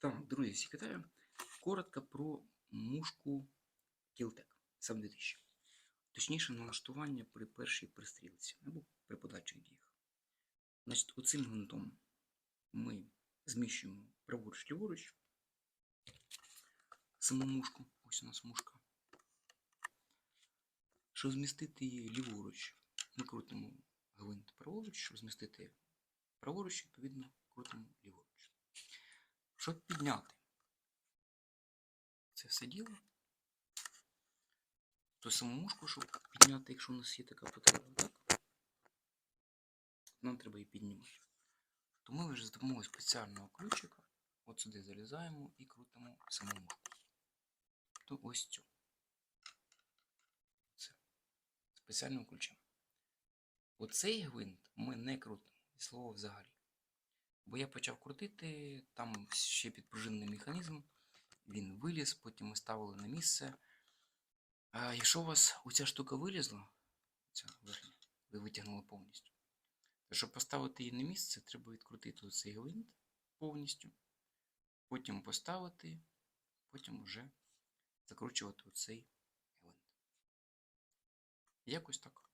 Так, друзі, всіх вітаю. Коротко про мушку Кілтек сам 2000. Точніше, налаштування при першій пристрілці або при подальших діях. Значить, оцим гвинтом ми зміщуємо праворуч ліворуч саму мушку. Ось у нас мушка. Щоб змістити її ліворуч, ми крутимо гвинт праворуч, щоб змістити праворуч, відповідно, крутимо ліворуч. Щоб підняти це все діло, ту саму мушку, щоб підняти, якщо у нас є така потреба, так? Нам треба її піднімати. То ми вже з допомогою спеціального ключика от сюди залізаємо і крутимо саму мушку. То ось цю. Це. Спеціальним ключем. Оцей гвинт ми не крутимо, і слово взагалі. Бо я почав крутити, там ще підпружинений механізм, він виліз, потім ми ставили на місце. А якщо у вас оця штука вилізла, ця верхня, ви витягнули повністю, то щоб поставити її на місце, треба відкрутити цей гвинт повністю, потім поставити, потім вже закручувати оцей гвинт. Якось так.